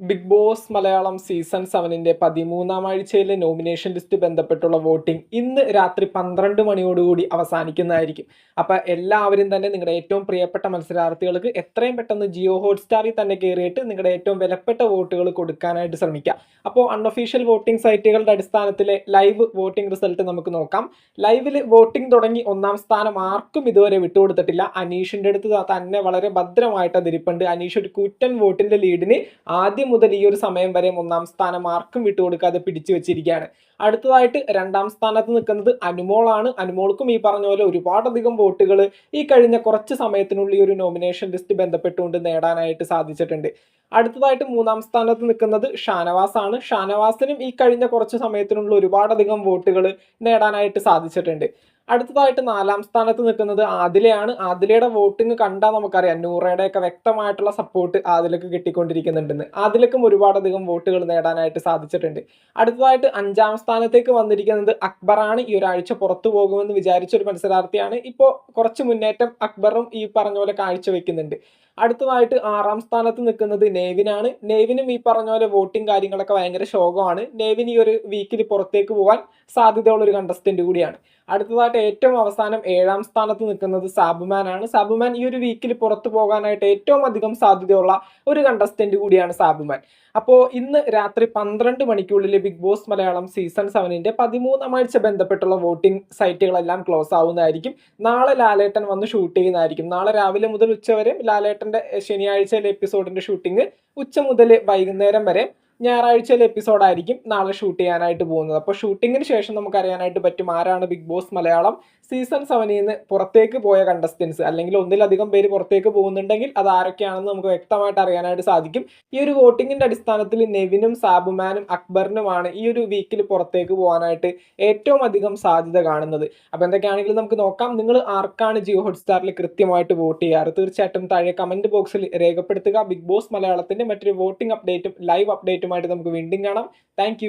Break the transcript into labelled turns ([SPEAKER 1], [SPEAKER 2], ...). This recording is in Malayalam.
[SPEAKER 1] ബിഗ് ബോസ് മലയാളം സീസൺ സെവനിന്റെ പതിമൂന്നാം ആഴ്ചയിലെ നോമിനേഷൻ ലിസ്റ്റ് ബന്ധപ്പെട്ടുള്ള വോട്ടിംഗ് ഇന്ന് രാത്രി പന്ത്രണ്ട് മണിയോടുകൂടി അവസാനിക്കുന്നതായിരിക്കും. അപ്പോൾ എല്ലാവരും തന്നെ നിങ്ങളുടെ ഏറ്റവും പ്രിയപ്പെട്ട മത്സരാർത്ഥികൾക്ക് എത്രയും പെട്ടെന്ന് ജിയോ ഹോട്ട്സ്റ്റാറിൽ തന്നെ കയറിയിട്ട് നിങ്ങളുടെ ഏറ്റവും വിലപ്പെട്ട വോട്ടുകൾ കൊടുക്കാനായിട്ട് ശ്രമിക്കുക അപ്പോൾ അൺഒഫീഷ്യൽ വോട്ടിംഗ് സൈറ്റുകളുടെ അടിസ്ഥാനത്തിലെ ലൈവ് വോട്ടിംഗ് റിസൾട്ട് നമുക്ക് നോക്കാം. ലൈവിൽ വോട്ടിംഗ് തുടങ്ങി ഒന്നാം സ്ഥാനം ആർക്കും ഇതുവരെ വിട്ടുകൊടുത്തിട്ടില്ല. അനീഷിന്റെ അടുത്ത് തന്നെ വളരെ ഭദ്രമായിട്ട് അതിരിപ്പുണ്ട്. അനീഷ് ഒരു കൂറ്റൻ വോട്ടിന്റെ ലീഡിന് ആദ്യം മുതൽ ഈ ഒരു സമയം വരെ ഒന്നാം സ്ഥാനം ആർക്കും വിട്ടുകൊടുക്കാതെ പിടിച്ചു വെച്ചിരിക്കുകയാണ്. അടുത്തതായിട്ട് രണ്ടാം സ്ഥാനത്ത് നിൽക്കുന്നത് അനുമോളാണ്. അനുമോൾക്കും ഈ പറഞ്ഞ പോലെ ഒരുപാടധികം വോട്ടുകൾ ഈ കഴിഞ്ഞ കുറച്ച് സമയത്തിനുള്ളിൽ ഒരു നോമിനേഷൻ ലിസ്റ്റ് ബന്ധപ്പെട്ടുകൊണ്ട് നേടാനായിട്ട് സാധിച്ചിട്ടുണ്ട്. അടുത്തതായിട്ട് മൂന്നാം സ്ഥാനത്ത് നിൽക്കുന്നത് ഷാനവാസ് ആണ് ഷാനവാസിനും ഈ കഴിഞ്ഞ കുറച്ച് സമയത്തിനുള്ള ഒരുപാടധികം വോട്ടുകൾ നേടാനായിട്ട് സാധിച്ചിട്ടുണ്ട്. അടുത്തതായിട്ട് നാലാം സ്ഥാനത്ത് നിൽക്കുന്നത് ആദിലയാണ്. ആദിലയുടെ വോട്ടിംഗ് കണ്ടാൽ നമുക്കറിയാം. നൂറയുടെ ഒക്കെ വ്യക്തമായിട്ടുള്ള സപ്പോർട്ട് ആദിലക്ക് കിട്ടിക്കൊണ്ടിരിക്കുന്നുണ്ടെന്ന്. ആദിലക്കും ഒരുപാടധികം വോട്ടുകൾ നേടാനായിട്ട് സാധിച്ചിട്ടുണ്ട്. അടുത്തതായിട്ട് അഞ്ചാം സ്ഥാനത്തേക്ക് വന്നിരിക്കുന്നത് അക്ബറാണ്. ഈ ഒരാഴ്ച പുറത്തു പോകുമെന്ന് വിചാരിച്ച ഒരു മത്സരാർത്ഥിയാണ്. ഇപ്പോൾ കുറച്ച് മുന്നേറ്റം അക്ബറും ഈ പറഞ്ഞ പോലെ കാഴ്ചവെക്കുന്നുണ്ട്. അടുത്തതായിട്ട് ആറാം സ്ഥാനത്ത് നിൽക്കുന്നത് നേവിനാണ്. നേവിനും ഈ പറഞ്ഞ പോലെ വോട്ടിംഗ് കാര്യങ്ങളൊക്കെ ഭയങ്കര ശോകമാണ്. നേവിൻ ഈ ഒരു വീക്കിൽ പുറത്തേക്ക് പോകാൻ സാധ്യതയുള്ള ഒരു കണ്ടസ്റ്റന്റ് കൂടിയാണ്. അടുത്തതായിട്ട് ഏറ്റവും അവസാനം ഏഴാം സ്ഥാനത്ത് നിൽക്കുന്നത് സാബുമാൻ ആണ്. സാബുമാൻ ഈ ഒരു വീക്കിൽ പുറത്തു പോകാനായിട്ട് ഏറ്റവും അധികം സാധ്യതയുള്ള ഒരു കണ്ടസ്റ്റന്റ് കൂടിയാണ് സാബുമാൻ. അപ്പോൾ ഇന്ന് രാത്രി പന്ത്രണ്ട് മണിക്കുള്ളിൽ ബിഗ് ബോസ് മലയാളം സീസൺ സെവനിന്റെ പതിമൂന്നാം ആഴ്ച ബന്ധപ്പെട്ടുള്ള വോട്ടിംഗ് സൈറ്റുകളെല്ലാം ക്ലോസ് ആവുന്നതായിരിക്കും. നാളെ ലാലേട്ടൻ വന്ന് ഷൂട്ട് ചെയ്യുന്നതായിരിക്കും. നാളെ രാവിലെ മുതൽ ഉച്ചവരെ ലാലേട്ടന്റെ ശനിയാഴ്ചയിലെ എപ്പിസോഡിന്റെ ഷൂട്ടിംഗ് ഉച്ച മുതൽ വൈകുന്നേരം വരെ ഞായറാഴ്ചയിലെ എപ്പിസോഡായിരിക്കും നാളെ ഷൂട്ട് ചെയ്യാനായിട്ട് പോകുന്നത്. അപ്പോൾ ഷൂട്ടിങ്ങിന് ശേഷം നമുക്ക് അറിയാനായിട്ട് പറ്റും ആരാണ് ബിഗ് ബോസ് മലയാളം. സീസൺ സെവനിൽ നിന്ന് പുറത്തേക്ക് പോയ കണ്ടസ്റ്റൻസ് അല്ലെങ്കിൽ ഒന്നിലധികം പേര് പുറത്തേക്ക് പോകുന്നുണ്ടെങ്കിൽ അത് ആരൊക്കെയാണെന്ന് നമുക്ക് വ്യക്തമായിട്ട് അറിയാനായിട്ട് സാധിക്കും. ഈ ഒരു വോട്ടിങ്ങിന്റെ അടിസ്ഥാനത്തിൽ നെവിനും സാബുമാനും അക്ബറിനുമാണ് ഈ ഒരു വീക്കിൽ പുറത്തേക്ക് പോകാനായിട്ട് ഏറ്റവും അധികം സാധ്യത കാണുന്നത്. അപ്പോൾ എന്തൊക്കെയാണെങ്കിലും നമുക്ക് നോക്കാം. നിങ്ങൾ ആർക്കാണ് ജിയോ ഹോട്ട്സ്റ്റാറിൽ കൃത്യമായിട്ട് വോട്ട് ചെയ്യാറ് തീർച്ചയായിട്ടും താഴെ കമന്റ് ബോക്സിൽ രേഖപ്പെടുത്തുക. ബിഗ് ബോസ് മലയാളത്തിന്റെ മറ്റൊരു വോട്ടിംഗ് അപ്ഡേറ്റും ലൈവ് അപ്ഡേറ്റുമായിട്ട് നമുക്ക് വീണ്ടും കാണാം. താങ്ക്